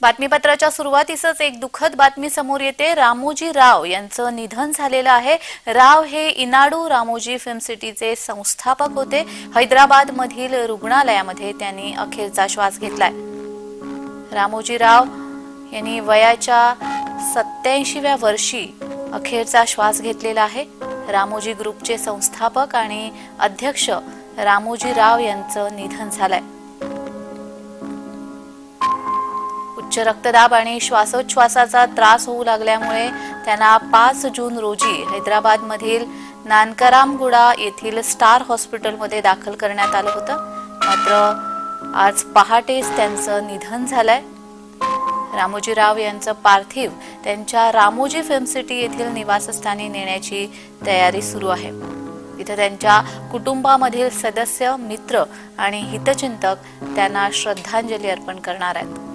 बातमीपत्राच्या सुरुवातीसच एक दुःखद बातमी समोर येते. रामोजी राव यांचं निधन झालेलं आहे. राव हे इनाडू रामोजी फिल्म सिटीचे संस्थापक होते. हैदराबाद मधील रुग्णालयामध्ये त्यांनी अखेरचा श्वास घेतलाय. रामोजी राव यांनी वयाच्या सत्याऐंशीव्या वर्षी अखेरचा श्वास घेतलेला आहे. रामोजी ग्रुपचे संस्थापक आणि अध्यक्ष रामोजी राव यांचं निधन झालंय. उच्च रक्तदाब आणि श्वासोच्छ्वासाचा त्रास होऊ लागल्यामुळे त्यांना पाच जून रोजी हैदराबादमधील नानकरामगुडा येथील स्टार हॉस्पिटलमध्ये दाखल करण्यात आलं होतं. मात्र आज पहाटेच त्यांचं निधन झालंय. रामोजीराव यांचं पार्थिव त्यांच्या रामोजी फिल्म सिटी येथील निवासस्थानी नेण्याची तयारी सुरू आहे. तिथे त्यांच्या कुटुंबामधील सदस्य मित्र आणि हितचिंतक त्यांना श्रद्धांजली अर्पण करणार आहेत.